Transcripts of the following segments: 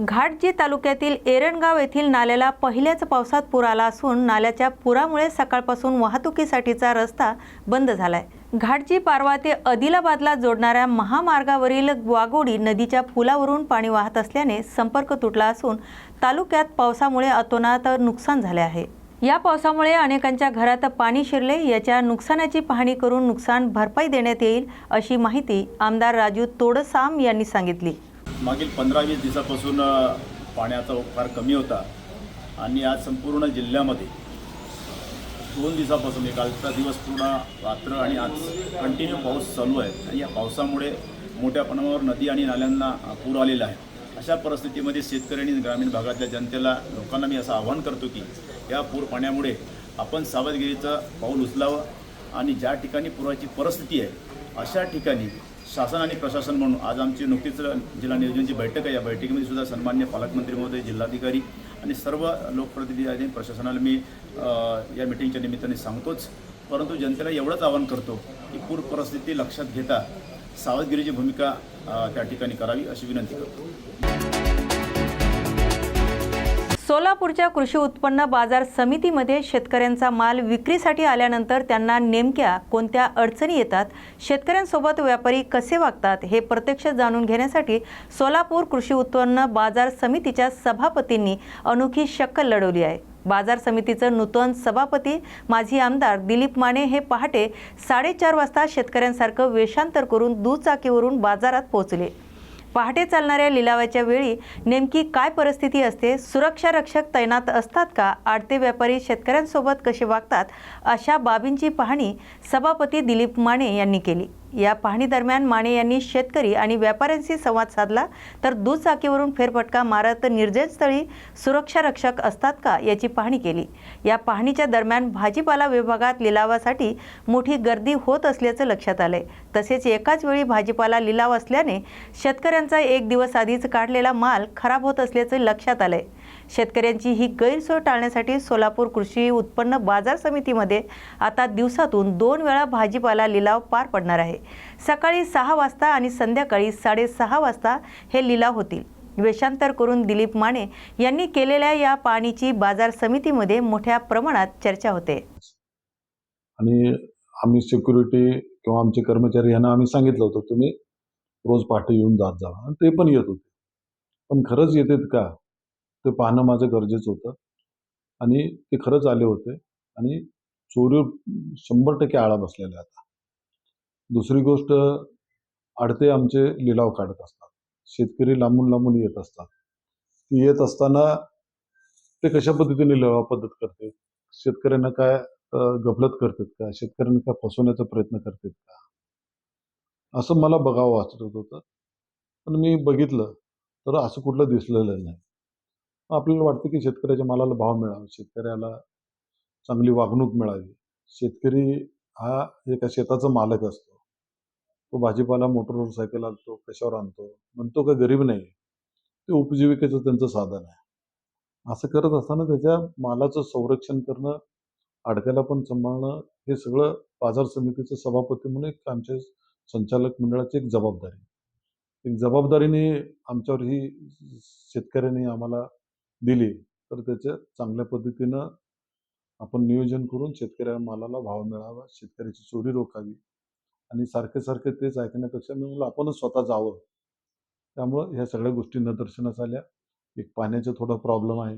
घाटजी तालुक्यातील एरणगाव येथील नाल्याला पहिल्याच पावसात पूर आला असून नाल्याच्या पुरामुळे सकाळपासून वाहतुकीसाठीचा रस्ता बंद झालाय. घाटजी पारवा ते आदिलाबादला जोडणाऱ्या महामार्गावरील वाघोडी नदीच्या पुलावरून पाणी वाहत असल्याने संपर्क तुटला असून तालुक्यात पावसामुळे अतोनात नुकसान झाले आहे. या पावसामुळे अनेकांच्या घरात पाणी शिरले याच्या नुकसानाची पाहणी करून नुकसान भरपाई देण्यात येईल अशी माहिती आमदार राजू तोडसाम यांनी सांगितली. मागील पंधरा वीस दिवसापासून पाण्याचा फार कमी होता. आणि आज संपूर्ण जिल्ह्यामध्ये दोन दिवसापासून एक कालचा दिवस पूर्ण रात्र आणि आज कंटिन्यू पाऊस चालू आहे. आणि या पावसामुळे मोठ्या प्रमाणावर नदी आणि नाल्यांना पूर आलेला आहे. अशा परिस्थितीमध्ये शेतकरी आणि ग्रामीण भागातल्या जनतेला लोकांना मी असं आवाहन करतो की या पूर पाण्यामुळे आपण सावधगिरीचं पाऊल उचलावं. आणि ज्या ठिकाणी पुराची परिस्थिती आहे अशा ठिकाणी शासन आणि प्रशासन म्हणून आज आमची नुकतीच जिल्हा नियोजनची बैठक आहे. या बैठकीमध्ये सुद्धा सन्मान्य पालकमंत्री महोदय जिल्हाधिकारी आणि सर्व लोकप्रतिनिधी आणि प्रशासनाला मी या मिटिंगच्या निमित्ताने सांगतोच. परंतु जनतेला एवढंच आवाहन करतो की पूर परिस्थिती लक्षात घेता सावधगिरीची भूमिका त्या ठिकाणी करावी अशी विनंती करतो. सोलापूरच्या कृषी उत्पन्न बाजार समितीमध्ये शेतकऱ्यांचा माल विक्रीसाठी आल्यानंतर त्यांना नेमक्या कोणत्या अडचणी येतात शेतकऱ्यांसोबत व्यापारी कसे वागतात हे प्रत्यक्ष जाणून घेण्यासाठी सोलापूर कृषी उत्पन्न बाजार समितीच्या सभापतींनी अनोखी शक्कल लढवली आहे. बाजार समितीचं नूतन सभापती माजी आमदार दिलीप माने हे पहाटे साडेचार वाजता शेतकऱ्यांसारखं वेषांतर करून दुचाकीवरून बाजारात पोहोचले. पहाटे चालणाऱ्या लिलावाच्या वेळी नेमकी काय परिस्थिती असते? सुरक्षा रक्षक तैनात असतात का? आडते व्यापारी शेतकऱ्यांसोबत कसे वागतात? अशा बाबींची पाहणी सभापती दिलीप माने यांनी केली. या पाहणीदरम्यान माने यांनी शेतकरी आणि व्यापाऱ्यांशी संवाद साधला तर दुचाकीवरून फेरफटका मारत निर्जनस्थळी सुरक्षा रक्षक असतात का याची पाहणी केली. या पाहणीच्या दरम्यान भाजीपाला विभागात लिलावासाठी मोठी गर्दी होत असल्याचं लक्षात आलंय. तसेच एकाच वेळी भाजीपाला लिलाव असल्याने शेतकऱ्यांचा एक दिवस आधीच काढलेला माल खराब होत असल्याचं लक्षात आलंय. शेतकऱ्यांची ही गैरसोय टाळण्यासाठी सोलापूर कृषी उत्पन्न बाजार समितीमध्ये आता दिवसातून दोन वेळा भाजीपाला लिलाव पार पडणार आहे. सकाळी सहा वाजता आणि संध्याकाळी साडेसहा वाजता हे लिलाव होतील. वेषांतर करून दिलीप माने यांनी केलेल्या या पाणीची बाजार समितीमध्ये मोठ्या प्रमाणात चर्चा होते. आणि आम्ही सिक्युरिटी किंवा आमचे कर्मचारी यांना आम्ही सांगितलं होतं तुम्ही रोज पहाटे येऊन जात जावा ते पण येत होते. पण खरंच येतात का? ते पाहणं माझं गरजेचं होतं. आणि ते खरंच आले होते. आणि चोरी शंभर टक्के आळा बसलेला आता. दुसरी गोष्ट आडते आमचे लिलाव काढत असतात. शेतकरी लांबून लांबून येत असतात. ती येत असताना ते कशा पद्धतीने लिलाव पद्धत करते? शेतकऱ्यांना काय गफलत करतात का? शेतकऱ्यांना काय फसवण्याचा प्रयत्न करतात का? असं मला बघावं वाटत होतं. पण मी बघितलं तर असं कुठलं दिसलेलं नाही. आपल्याला वाटतं की शेतकऱ्याच्या मालाला भाव मिळावा शेतकऱ्याला चांगली वागणूक मिळावी. शेतकरी हा एका शेताचा मालक असतो. तो भाजीपाला मोटरवर सायकल आणतो कशावर आणतो म्हणतो का गरीब नाही. ते उपजीविकेचं त्यांचं साधन आहे. असं करत असताना त्याच्या मालाचं संरक्षण करणं अडक्याला पण सांभाळणं हे सगळं बाजार समितीचं सभापती म्हणून एक आमच्या संचालक मंडळाची एक जबाबदारी. एक जबाबदारीने आमच्यावर ही शेतकऱ्यांनी आम्हाला दिली तर त्याचं चांगल्या पद्धतीनं आपण नियोजन करून शेतकऱ्या मालाला भाव मिळावा शेतकऱ्याची चोरी रोखावी आणि सारखे सारखे तेच ऐकण्यापेक्षा मी म्हणलं आपणच स्वतः जावं. त्यामुळं ह्या सगळ्या गोष्टी निदर्शनास आल्या. एक पाण्याचा थोडा प्रॉब्लेम आहे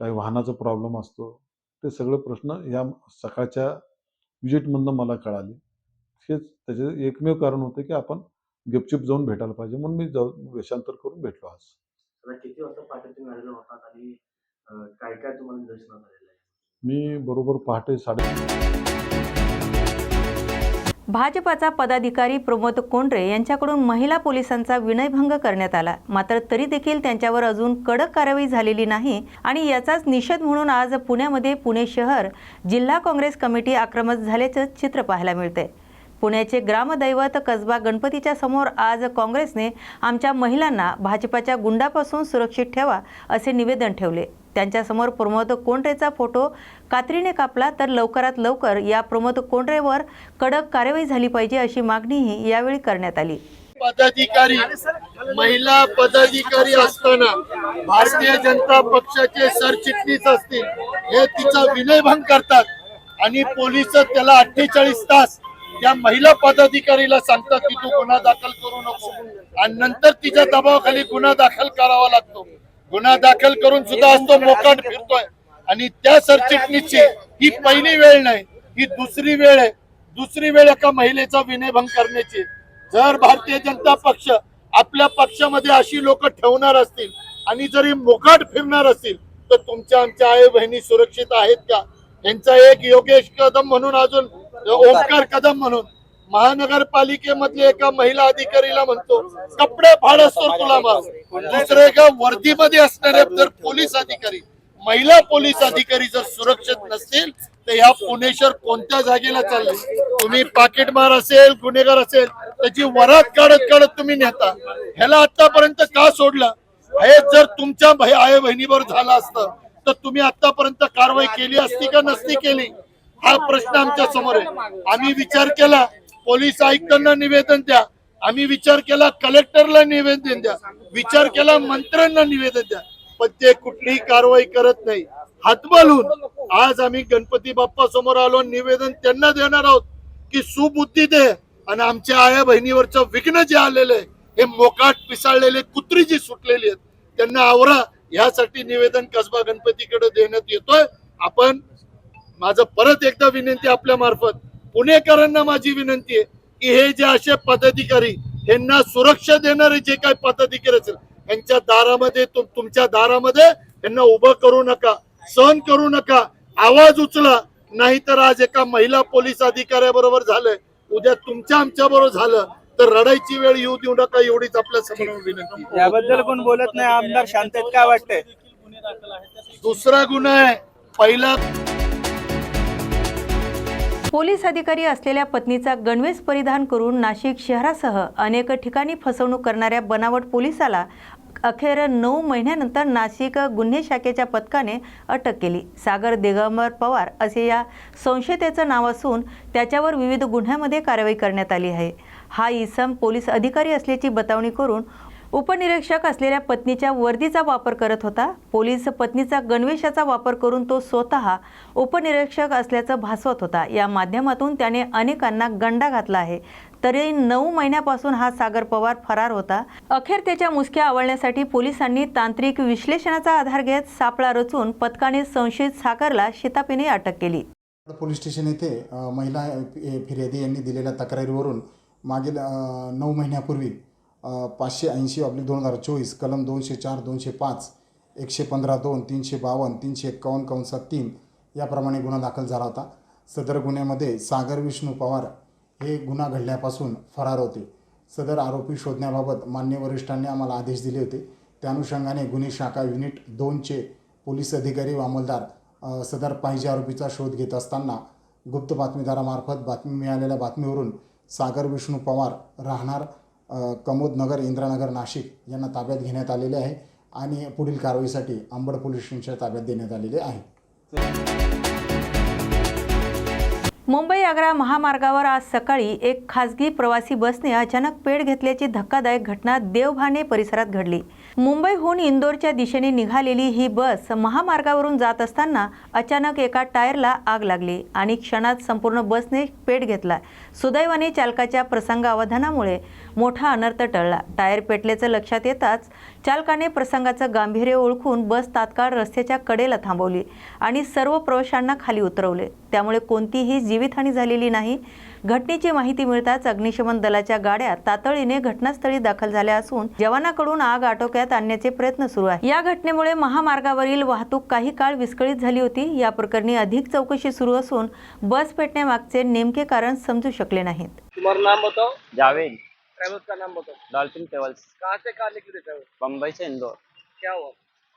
काही वाहनाचा प्रॉब्लेम असतो. ते सगळे प्रश्न या सकाळच्या विजिटमधनं मला कळाले. हेच त्याचे एकमेव कारण होते की आपण गपचिप जाऊन भेटायला पाहिजे म्हणून मी जाऊन वेषांतर करून भेटलो आज. आता किती वाजता पहाटे तुम्ही आलेला होतात आणि अं, काय काय तुम्हाला निदर्शनात आलेलं आहे? मी बरोबर पहाटे साडे भाजपाचा पदाधिकारी प्रमोद कोंडरे यांच्याकडून महिला पोलिसांचा विनयभंग करण्यात आला. मात्र तरी देखील त्यांच्यावर अजून कडक कारवाई झालेली नाही आणि याचाच निषेध म्हणून आज पुण्यामध्ये पुणे शहर जिल्हा काँग्रेस कमिटी आक्रमक झाल्याचं चित्र पाहायला मिळतंय. पुण्याचे ग्रामदैवत कसबा गणपतीच्या समोर आज काँग्रेसने आमच्या महिलांना भाजपाच्या गुंडापासून सुरक्षित ठेवा असे निवेदन ठेवले. त्यांच्यासमोर प्रमोद कोंडरेचा फोटो कात्रीने कापला तर लवकरात लवकर या प्रमोद कोंडरेवर कडक कारवाई झाली पाहिजे अशी मागणीही यावेळी करण्यात आली. पदाधिकारी महिला पदाधिकारी असताना भारतीय जनता पक्षाचे सरचिटणीस असतील हे तिचा विनयभंग करतात आणि पोलीस त्याला अठ्ठेचाळीस तास त्या महिला पदाधिकारीला सांगतात की तू गुन्हा दाखल करू नको. आणि नंतर तिच्या दबावाखाली गुन्हा दाखल करावा लागतो. गुन्हा दाखल करून सुद्धा आज तो मोकाट फिरतोय. आणि त्या सरचिटणीसची ही पहिली वेळ नाही ही दुसरी वेळ आहे. दुसरी वेळ एका महिलेचा विनयभंग करण्याची. जर भारतीय जनता पक्ष आपल्या पक्षामध्ये अशी लोक ठेवणार असतील आणि जरी मोकाट फिरणार असतील तर तुमच्या आमच्या आई बहिणी सुरक्षित आहेत का? यांचा एक योगेश कदम म्हणून अजून ओंकार कदम म्हणून. महानगरपालिकेमधले एका महिला अधिकारीला म्हणतो कपडे फाड असतो तुला दुसरे एका वर्दीमध्ये असणारे जर पोलीस अधिकारी महिला पोलीस अधिकारी जर सुरक्षित नसतील तर ह्या पुणेश्वर कोणत्या जागेला चालले? तुम्ही पाकिटमार असेल गुन्हेगार असेल त्याची वरात काढत काढत तुम्ही नेता. ह्याला आतापर्यंत का सोडलं? हे जर तुमच्या आई बहिणीवर झालं असतं तर तुम्ही आतापर्यंत कारवाई केली असती का नसती केली? हा प्रश्न आमच्यासमोर आहे. आम्ही विचार केला पोलीस आयुक्तांना निवेदन द्या. आम्ही विचार केला कलेक्टरला निवेदन द्या. विचार केला मंत्र्यांना निवेदन द्या. पण ते कुठलीही कारवाई करत नाही. हातबलून आज आम्ही गणपती बाप्पा समोर आलो आणि निवेदन त्यांना देणार आहोत की सुबुद्धी दे आणि आमच्या आया बहिणीवरचं विघ्न जे आलेलं आहे हे मोकाट पिसाळलेले कुत्री जी सुटलेली आहेत त्यांना आवरा. यासाठी निवेदन कसबा गणपतीकडे देण्यात येतोय. आपण माझं परत एकदा विनंती आपल्या मार्फत पुणेकरांना माझी विनंती आहे की हे जे असे पदाधिकारी यांना सुरक्षा देणारे जे काही पदाधिकारी असेल यांच्या दारामध्ये तुम- तुमच्या दारामध्ये यांना उभं करू नका सहन करू नका आवाज उचला नाहीतर आज एका महिला पोलीस अधिकाऱ्याबरोबर झालंय उद्या तुमच्या आमच्या बरोबर झालं तर रडायची वेळ येऊ देऊ नका एवढीच आपल्यासमोर विनंती. याबद्दल कोण बोलत नाही आमदार शांत आहेत काय वाटतंय दुसरा गुन्हा आहे पहिला पोलीस अधिकारी असलेल्या पत्नीचा गणवेश परिधान करून नाशिक शहरासह अनेक ठिकाणी फसवणूक करणाऱ्या बनावट पोलिसाला अखेर नऊ महिन्यानंतर नाशिक गुन्हे शाखेच्या पथकाने अटक केली. सागर दिगंबर पवार असे या संशयतेचं नाव असून त्याच्यावर विविध गुन्ह्यामध्ये कारवाई करण्यात आली आहे. हा इसम पोलीस अधिकारी असल्याची बतावणी करून उपनिरीक्षक असलेल्या पत्नीच्या वर्दीचा वापर करत होता. पोलीस पत्नीचा गणवेशाचा वापर करून तो स्वतः उपनिरीक्षक असल्याचं भासवत होता. या माध्यमातून त्याने अनेकांना गंडा घातला आहे. तरी नऊ महिन्यापासून हा सागर पवार फरार होता. अखेर त्याच्या मुसक्या आवळण्यासाठी पोलिसांनी तांत्रिक विश्लेषणाचा आधार घेत सापळा रचून पथकाने संशयित सागरला शितापीने अटक केली. पोलीस स्टेशन येथे महिला फिर्यादी यांनी दिलेल्या तक्रारीवरून मागील नऊ महिन्यापूर्वी पाचशे ऐंशी ऑब्लिक दोन हजार चोवीस कलम दोनशे चार दोनशे पाच एकशे पंधरा दोन तीनशे बावन्न तीनशे एकावन्न कंसात तीन याप्रमाणे गुन्हा दाखल झाला होता. सदर गुन्ह्यामध्ये सागर विष्णू पवार हे गुन्हा घडल्यापासून फरार होते. सदर आरोपी शोधण्याबाबत मान्य वरिष्ठांनी आम्हाला आदेश दिले होते. त्या अनुषंगाने गुन्हे शाखा युनिट दोनचे पोलीस अधिकारी व अंमलदार सदर पाहिजे आरोपीचा शोध घेत असताना गुप्त बातमीदारामार्फत बातमी मिळालेल्या बातमीवरून सागर विष्णू पवार राहणार कमोदनगर इंद्रानगर नाशिक यांना ताब्यात घेण्यात आलेले आहे आणि पुढील कारवाईसाठी अंबड पोलीस स्टेशनच्या ताब्यात देण्यात आलेले आहे. मुंबई आग्रा महामार्गावर आज सकाळी एक खासगी प्रवासी बसने अचानक पेड घेतल्याची धक्कादायक घटना देवभाने परिसरात घडली. मुंबईहून इंदोरच्या दिशेने निघालेली ही बस महामार्गावरून जात असताना अचानक एका टायरला आग लागली आणि क्षणात संपूर्ण बसने पेट घेतला. सुदैवाने चालकाच्या प्रसंगावधानामुळे मोठा अनर्थ टळला. टायर पेटल्याचं लक्षात येताच चालकाने प्रसंगाचं गांभीर्य ओळखून बस तात्काळ रस्त्याच्या कडेला थांबवली आणि सर्व प्रवाशांना खाली उतरवले. त्यामुळे कोणतीही जीवितहानी झालेली नाही. घटनेची माहिती मिळताच अग्निशमन दलाच्या गाड्या तातडीने घटनास्थळी दाखल झाल्या असून जवानाकडून आग आटोक्यात आणण्याचे प्रयत्न सुरू आहे या घटनेमुळे महामार्गावरील वाहतूक काही काळ विस्कळीत झाली होती. या प्रकरणी अधिक चौकशी सुरू असून बस पेटण्यामागचे नेमके कारण समजू शकले नाहीत. तुम्हारा नाम बताओ. जावेद. ट्रैवल्स का नाम बताओ. डॉल्फिन ट्रेवल्स कहाँ से कहाँ निकले थे बम्बई से इंदौर. क्या हुआ?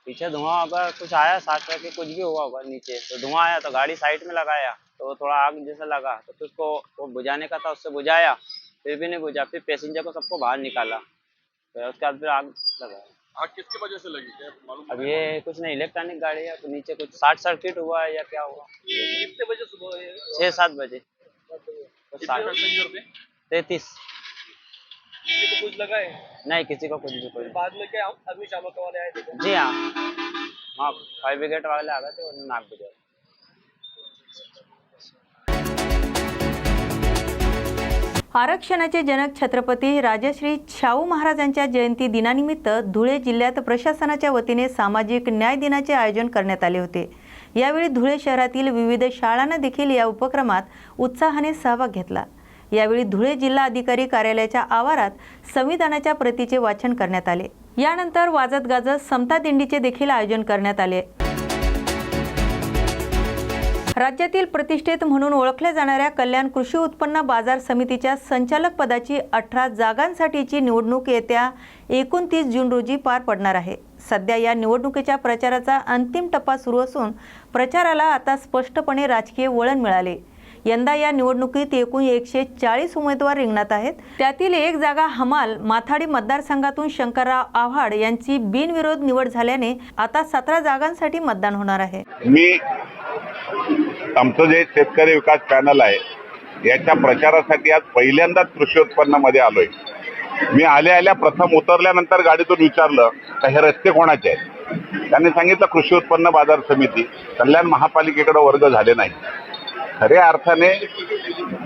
पीछे धुआँ होगा कुछ आया साथ के कुछ भी हुआ होगा नीचे। तो धुआँ आया तो गाड़ी साइड में लगाया तो थोड़ा आग जैसा लगा। तो फिर उसको वो बुझाने का था उससे बुझाया फिर भी नहीं बुझा फिर पैसेंजर को सबको बाहर निकाला। फिर उसके बाद फिर आग लगाया। आग किसकी वजह से लगी? क्या मालूम अब ये कुछ नहीं इलेक्ट्रॉनिक गाड़ी है तो नीचे कुछ शॉर्ट सर्किट हुआ है या क्या हुआ? कितने बजे सुबह छः सात बजे। तैतीस। किसी को कुछ लगा है नहीं किसी को कुछ भी कोई बाद में क्या अग्निशामक वाले आए थे? जी हाँ. हाँ फायर ब्रिगेड वाले आ गए थे उन्होंने नाक बुझाया आरक्षणाचे जनक छत्रपती राजश्री शाहू महाराजांच्या जयंती दिनानिमित्त धुळे जिल्ह्यात प्रशासनाच्या वतीने सामाजिक न्याय दिनाचे आयोजन करण्यात आले होते. यावेळी धुळे शहरातील विविध शाळांना देखील या उपक्रमात उत्साहाने सहभाग घेतला. यावेळी धुळे जिल्हा अधिकारी कार्यालयाच्या आवारात संविधानाच्या प्रतीचे वाचन करण्यात आले. यानंतर वाजत गाजत समता दिंडीचे देखील आयोजन करण्यात आले. राज्यातील प्रतिष्ठित म्हणून ओळखल्या जाणाऱ्या कल्याण कृषी उत्पन्न बाजार समितीच्या संचालक पदाची अठरा जागांसाठीची निवडणूक येत्या एकोणतीस जून रोजी पार पडणार आहे. सध्या या निवडणुकीच्या प्रचाराचा अंतिम टप्पा सुरू असून प्रचाराला आता स्पष्टपणे राजकीय वळण मिळाले. यंदा या निवडणुकीत एकूण एकशे चाळीस उमेदवार रिंगणात आहेत. त्यातील एक जागा हमाल माथाडी मतदारसंघातून शंकरराव आव्हाड यांची बिनविरोध निवड झाल्याने आता सतरा जागांसाठी मतदान होणार आहे. मी आमचं जे शेतकरी विकास पॅनल आहे याच्या प्रचारासाठी आज पहिल्यांदाच कृषी उत्पन्नामध्ये आलोय. मी आल्या आल्या प्रथम उतरल्यानंतर गाडीतून विचारलं का हे रस्ते कोणाचे आहेत? त्यांनी सांगितलं कृषी उत्पन्न बाजार समिती. कल्याण महापालिकेकडे वर्ग झाले नाही. खऱ्या अर्थाने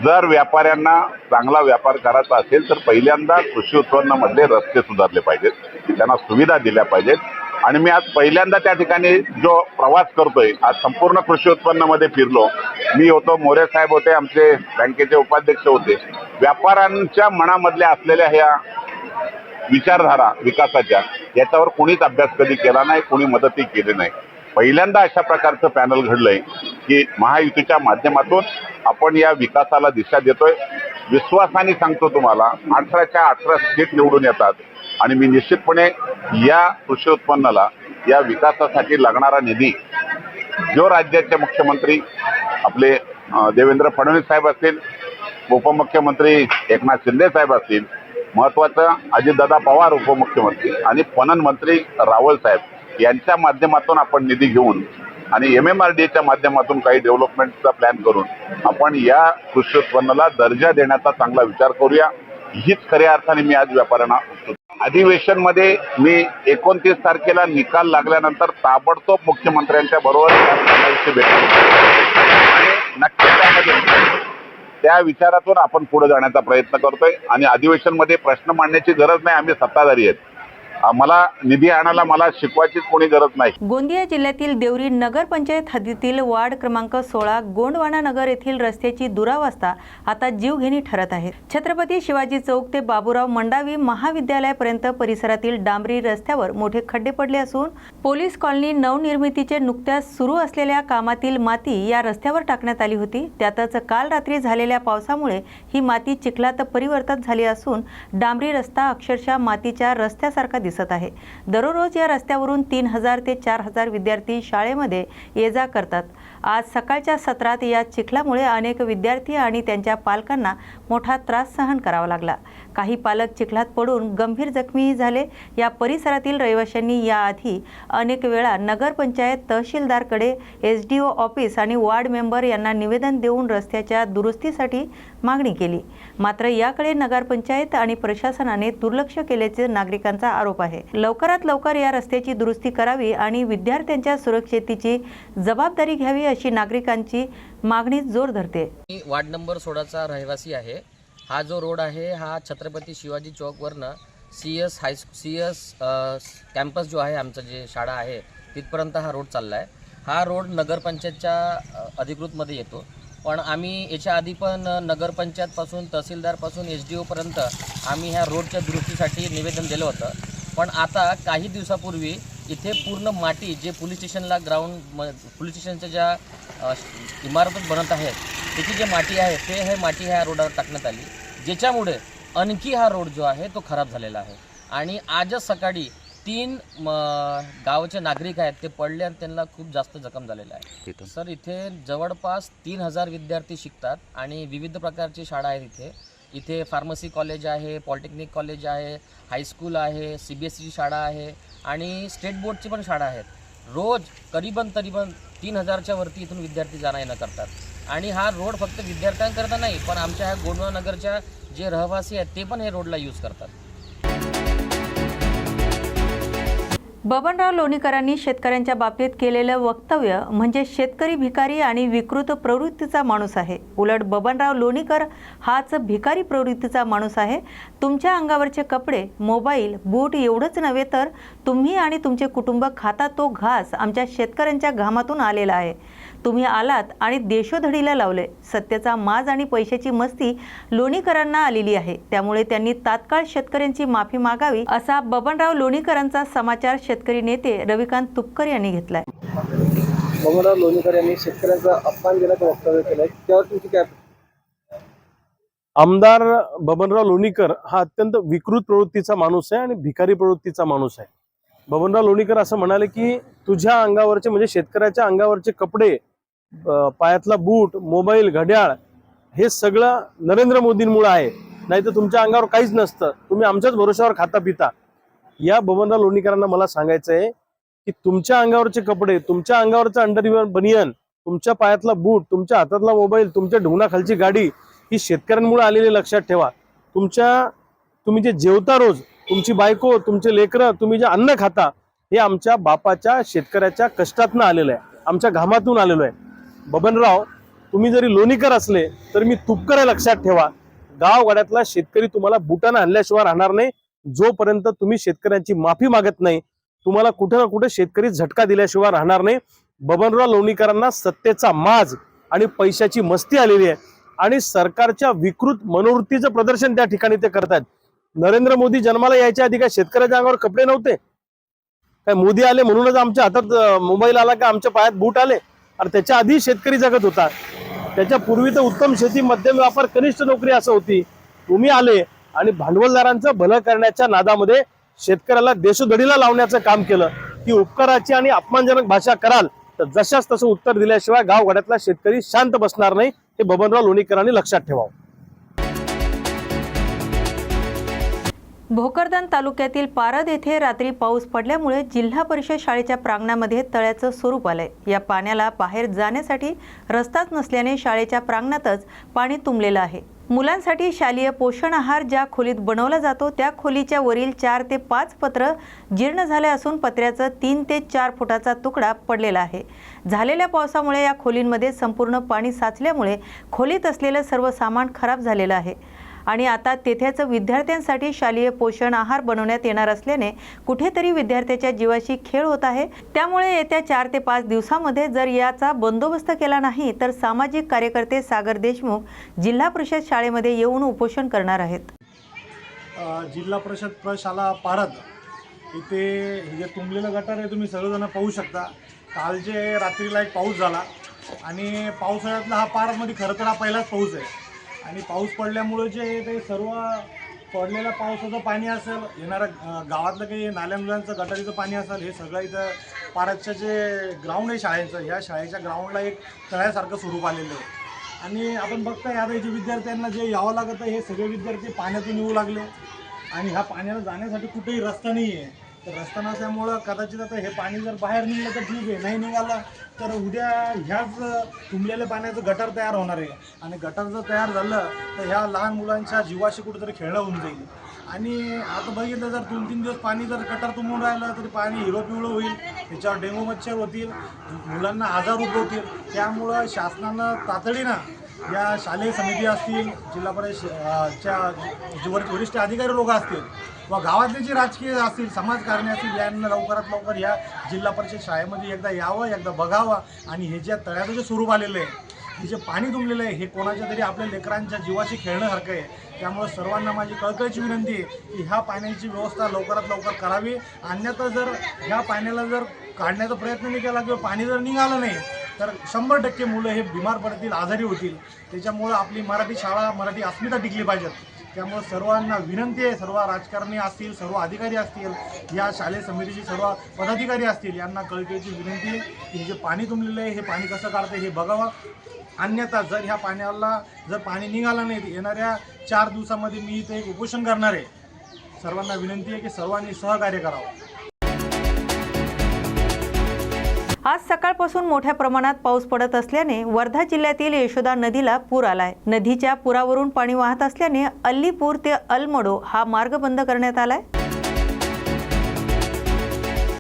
जर व्यापाऱ्यांना चांगला व्यापार करायचा असेल तर पहिल्यांदा कृषी उत्पन्नामधले रस्ते सुधारले पाहिजेत. त्यांना सुविधा दिल्या पाहिजेत. आणि मी आज पहिल्यांदा त्या ठिकाणी जो प्रवास करतोय आज संपूर्ण कृषी उत्पन्नामध्ये फिरलो. मी होतो मोरे साहेब होते आमचे बँकेचे उपाध्यक्ष होते. व्यापाऱ्यांच्या मनामधल्या असलेल्या ह्या विचारधारा विकासाच्या याच्यावर कोणीच अभ्यास कधी केला नाही कोणी मदतही केली नाही. पहिल्यांदा अशा प्रकारचं पॅनल घडलंय. की महायुतीच्या माध्यमातून आपण या विकासाला दिशा देतोय. विश्वासाने सांगतो तुम्हाला अठराच्या अठरा सीट निवडून येतात. आणि मी निश्चितपणे या कृषी उत्पन्नाला या विकासासाठी लागणारा निधी जो राज्याचे मुख्यमंत्री आपले देवेंद्र फडणवीस साहेब असतील उपमुख्यमंत्री एकनाथ शिंदे साहेब असतील महत्वाचं अजितदादा पवार उपमुख्यमंत्री आणि पणन मंत्री रावल साहेब यांच्या माध्यमातून आपण निधी घेऊन आणि एम एम आर डीच्या माध्यमातून काही डेव्हलपमेंटचा प्लॅन करून आपण या कृषी उत्पन्नाला दर्जा देण्याचा चांगला विचार करूया. हीच खऱ्या अर्थाने मी आज व्यापाऱ्यांना अधिवेशनमध्ये मी एकोणतीस तारखेला निकाल लागल्यानंतर ताबडतोब मुख्यमंत्र्यांच्या बरोबर त्यामध्ये त्या विचारातून आपण पुढे जाण्याचा प्रयत्न करतोय. आणि अधिवेशनमध्ये प्रश्न मांडण्याची गरज नाही. आम्ही सत्ताधारी आहेत. मला निधी आणायला मला शिकवायची कोणी गरज नाही. गोंदिया जिल्ह्यातील देवरी नगर पंचायत हद्दीतील वार्ड क्रमांक सोळा गोंडवाना नगर येथील रस्त्याची दुरावस्था आता जीवघेणी ठरत आहे. छत्रपती शिवाजी चौक ते बाबूराव मंडावी महाविद्यालयापर्यंत परिसरातील डांबरी रस्त्यावर मोठे खड्डे पडले असून पोलीस कॉलनी नवनिर्मितीचे नुकत्याच सुरू असलेल्या कामातील माती या रस्त्यावर टाकण्यात आली होती. त्यातच काल रात्री झालेल्या पावसामुळे ही माती चिखलात परिवर्तित झाली असून डांबरी रस्ता अक्षरशः मातीच्या रस्त्यासारखा दिसतो दिसत आहे. दररोज या रस्त्यावरून तीन हजार ते चार हजार विद्यार्थी शाळेमध्ये ये जा करतात. आज सकाळच्या सत्रात या चिखलामुळे अनेक विद्यार्थी आणि त्यांच्या पालकांना मोठा त्रास सहन करावा लागला. काही पालक चिखलात पडून गंभीर जखमीही झाले. या परिसरातील रहिवाशांनी याआधी अनेक वेळा नगरपंचायत तहसीलदारकडे एस डी ओ ऑफिस आणि वार्ड मेंबर यांना निवेदन देऊन रस्त्याच्या दुरुस्तीसाठी मागणी केली. मात्र याकडे नगरपंचायत आणि प्रशासनाने दुर्लक्ष केल्याचे नागरिकांचा आरोप आहे. लवकरात लवकर या रस्त्याची दुरुस्ती करावी आणि विद्यार्थ्यांच्या सुरक्षेची जबाबदारी घ्यावी अशी नागरिकांची मागणी जोर धरते. मी वार्ड नंबर सोळाचा रहिवासी आहे. हा जो रोड आहे हा Chhatrapati Shivaji चौकवरनं C S high C S campus जो आहे आमचं जे शाळा आहे तिथपर्यंत हा रोड चालला आहे हा रोड नगरपंचायतच्या अधिकृतमध्ये येतो. पण आम्ही याच्या आधी पण नगरपंचायतपासून तहसीलदारपासून एस डी ओपर्यंत आम्ही ह्या रोडच्या दुरुस्तीसाठी निवेदन दिलं होतं. पण आता काही दिवसापूर्वी इथे पूर्ण माती जे पोलीस स्टेशनला ग्राउंड म पोलीस स्टेशनच्या ज्या अ, इमारती बनत आहेत त्याची जी माती आहे ते हे माती ह्या रोडावर टाकण्यात आली. ज्याच्यामुळे आणखी हा रोड जो आहे तो खराब झालेला आहे. आणि आजच सकाळी तीन म, गावाचे नागरिक आहेत ते पडले आणि त्यांना खूप जास्त जखम झालेला आहे. सर इथे जवळपास तीन हजार विद्यार्थी शिकतात आणि विविध प्रकारची शाळा आहेत इथे. इथे फार्मसी कॉलेज आहे पॉलिटेक्निक कॉलेज आहे हायस्कूल आहे सी बी एस सी शाळा आहे आणि स्टेट बोर्डची पण शाळा आहेत. रोज करीबन तरीबन तीन हजारच्या वरती इथून विद्यार्थी जाणं येणं करतात. आणि हा रोड फक्त विद्यार्थ्यांकरता नाही पण आमच्या ह्या गोंडवानगरच्या जे रहिवासी आहेत ते पण हे रोडला यूज करतात. बबनराव लोणीकरांनी शेतकऱ्यांच्या बाबतीत केलेलं वक्तव्य म्हणजे शेतकरी भिकारी आणि विकृत प्रवृत्तीचा माणूस आहे. उलट बबनराव लोणीकर हाच भिकारी प्रवृत्तीचा माणूस आहे. तुमच्या अंगावरचे कपडे मोबाईल बूट एवढंच नव्हे तर तुम्ही आणि तुमचे कुटुंब खाता तो घास आमच्या शेतकऱ्यांच्या घामातून आलेला आहे. तुम्ही आलात आणि देशोधडीला लावले. सत्तेचा माज आणि पैशाची मस्ती लोणीकरांना आलेली आहे. त्यामुळे त्यांनी तात्काळ शेतकऱ्यांची माफी मागावी असा बबनराव लोणीकरांचा समाचार शेतकरी नेते रविकांत तुपकर यांनी घेतलाय. बबनराव लोणीकर यांनी शेतकऱ्यांचा अपमानजनक वक्तव्य केलंय. त्यावर तुमची काय आमदार बबनराव लोणीकर हा अत्यंत विकृत प्रवृत्तीचा माणूस आहे आणि भिकारी प्रवृत्तीचा माणूस आहे. बबनराव लोणीकर असं म्हणाले की तुझ्या अंगावरचे म्हणजे शेतकऱ्याच्या अंगावरचे कपडे पायातला बूट मोबाईल घड्याळ हे सगळं नरेंद्र मोदींमुळे आहे. नाही तर तुमच्या अंगावर काहीच नसतं. तुम्ही आमच्याच भरोश्यावर खाता पिता. या बबनराव लोणीकरांना मला सांगायचं आहे की तुमच्या अंगावरचे कपडे तुमच्या अंगावरचं अंडर बनियन तुमच्या पायातला बूट तुमच्या हातातला मोबाईल तुमच्या ढुंगणाखालची गाडी ही शेतकऱ्यांमुळे आलेली लक्षात ठेवा. तुमच्या तुम्ही जे जेवता रोज तुमची बायको तुमचे लेकरं तुम्ही जे अन्न खाता हे आमच्या बापाच्या शेतकऱ्याच्या कष्टातनं आलेलं आहे. आमच्या घामातून आलेलो आहे. बबनराव तुम्ही जरी लोणीकर असले तर मी तुपकर आहे लक्षात ठेवा. गावगाड्यातला शेतकरी तुम्हाला बुटानं आणल्याशिवाय राहणार नाही. जोपर्यंत तुम्ही शेतकऱ्यांची माफी मागत नाही तुम्हाला कुठे ना कुठे शेतकरी झटका दिल्याशिवाय राहणार नाही. बबनराव लोणीकरांना सत्तेचा माज आणि पैशाची मस्ती आलेली आहे आणि सरकारच्या विकृत मनोवृत्तीचं प्रदर्शन त्या ठिकाणी ते करतात नरेंद्र मोदी जन्माला यायच्या आधी काय शेतकऱ्याच्या अंगावर कपडे नव्हते? काय मोदी आले म्हणूनच आमच्या हातात मोबाईल आला का आमच्या पायात बूट आले? आणि त्याच्या आधी शेतकरी जगत होता. त्याच्या पूर्वी तर उत्तम शेती मध्यम व्यापार कनिष्ठ नोकरी असं होती. तुम्ही आले आणि भांडवलदारांचं भलं करण्याच्या नादामध्ये शेतकऱ्याला देशोधडीला लावण्याचं काम केलं. की उपकाराची आणि अपमानजनक भाषा कराल तर जशाच तसं उत्तर दिल्याशिवाय गावगाड्यातला शेतकरी शांत बसणार नाही हे बबनराव लोणीकरांनी लक्षात ठेवावं. भोकरदन तालुक्यातील पारद येथे रात्री पाऊस पडल्यामुळे जिल्हा परिषद शाळेच्या प्रांगणामध्ये तळ्याचं स्वरूप आलंय. या पाण्याला बाहेर जाण्यासाठी रस्ताच नसल्याने शाळेच्या प्रांगणातच पाणी तुंबलेलं आहे. मुलांसाठी शालेय पोषण आहार ज्या खोलीत बनवला जातो त्या खोलीच्या वरील चार ते पाच पत्र जीर्ण झाले असून पत्र्याचं तीन ते चार फुटाचा तुकडा पडलेला आहे. झालेल्या पावसामुळे या खोलींमध्ये संपूर्ण पाणी साचल्यामुळे खोलीत असलेलं सर्व सामान खराब झालेलं आहे. आणि आता तेथेच विद्यार्थ्यांसाठी शालेय पोषण आहार बनवण्यात येणार असल्याने कुठेतरी विद्यार्थ्याच्या जीवाशी खेळ होत आहे. त्यामुळे येत्या चार ते पाच दिवसामध्ये जर याचा बंदोबस्त केला नाही तर सामाजिक कार्यकर्ते सागर देशमुख जिल्हा परिषद शाळेमध्ये येऊन उपोषण करणार आहेत. जिल्हा परिषद प्रशाला पारद. इथे जे तुंबलेलं गटार आहे तुम्ही सगळेजण पाहू शकता. काल जे रात्रीला एक पाऊस झाला आणि पावसाळ्यातला हा पारदमध्ये खरं तर हा पहिलाच पाऊस आहे. आणि पाऊस पडल्यामुळे जे ते सर्व पडलेल्या पावसाचं पाणी असेल येणाऱ्या गावातलं काही नाल्या मुलांचं गटारीचं पाणी असेल हे सगळं इथं पाराच्या जे ग्राउंड आहे शाळेचं ह्या शाळेच्या ग्राउंडला एक तळ्यासारखं स्वरूप आलेलं आहे. आणि आपण बघताय आता जे विद्यार्थ्यांना जे यावं लागत आहे हे सगळे विद्यार्थी पाण्यातून येऊ लागले. आणि ह्या पाण्याला जाण्यासाठी कुठेही रस्ता नाही आहे तर रस्ता नसल्यामुळं कदाचित आता हे पाणी जर बाहेर निघलं तर ठीक आहे. नाही निघालं तर उद्या ह्याच तुंबलेल्या पाण्याचं गटर तयार होणार आहे. आणि गटर जर तयार झालं तर ह्या लहान मुलांच्या जीवाशी कुठेतरी खेळणं होऊन जाईल. आणि आता बघितलं जर दोन तीन दिवस पाणी जर गटर तुंबून राहिलं तरी पाणी हिरो पिवळं होईल. त्याच्यावर डेंगू मच्छर होतील. मुलांना आजार उद्भवतील. त्यामुळं शासनानं तातडीनं या शालेय समिती असतील जिल्हा परिषदच्या च्या वरिष्ठ अधिकारी लोक असतील व गावातले जे राजकीय असतील समाजकारणी असतील यांना लवकरात लवकर या जिल्हा परिषद शाळेमध्ये एकदा यावं एकदा बघावं. आणि हे जे तळ्याचं जे स्वरूप आलेलं आहे हे जे पाणी तुंबलेलं आहे हे कोणाच्या तरी आपल्या लेकरांच्या जीवाशी खेळण्यासारखं आहे. त्यामुळे सर्वांना माझी कळकळीची विनंती आहे की ह्या पाण्याची व्यवस्था लवकरात लवकर करावी. अन्यथा जर ह्या पाण्याला जर काढण्याचा प्रयत्न नाही केला किंवा पाणी जर निघालं नाही तर शंभर टक्के मुलं हे बिमार पडतील आजारी होतील. त्याच्यामुळं आपली मराठी शाळा मराठी अस्मिता टिकली पाहिजेत. त्यामुळं सर्वांना विनंती आहे सर्व राजकारणी असतील सर्व अधिकारी असतील या शालेय समितीचे सर्व पदाधिकारी असतील यांना कळकळीची विनंती आहे की हे जे पाणी तुंबलेलं आहे हे पाणी कसं काढतं हे बघावं. अन्यथा जर ह्या पाण्याला जर पाणी निघालं नाही तर येणाऱ्या चार दिवसामध्ये मी इथे एक उपोषण करणार आहे. सर्वांना विनंती आहे की सर्वांनी सहकार्य करावं. आज सकाळपासून मोठ्या प्रमाणात पाऊस पडत असल्याने वर्धा जिल्ह्यातील यशोदा नदीला पूर आलाय. नदीच्या पुरावरून पाणी वाहत असल्याने अल्लीपूर ते अलमडो हा मार्ग बंद करण्यात आलाय.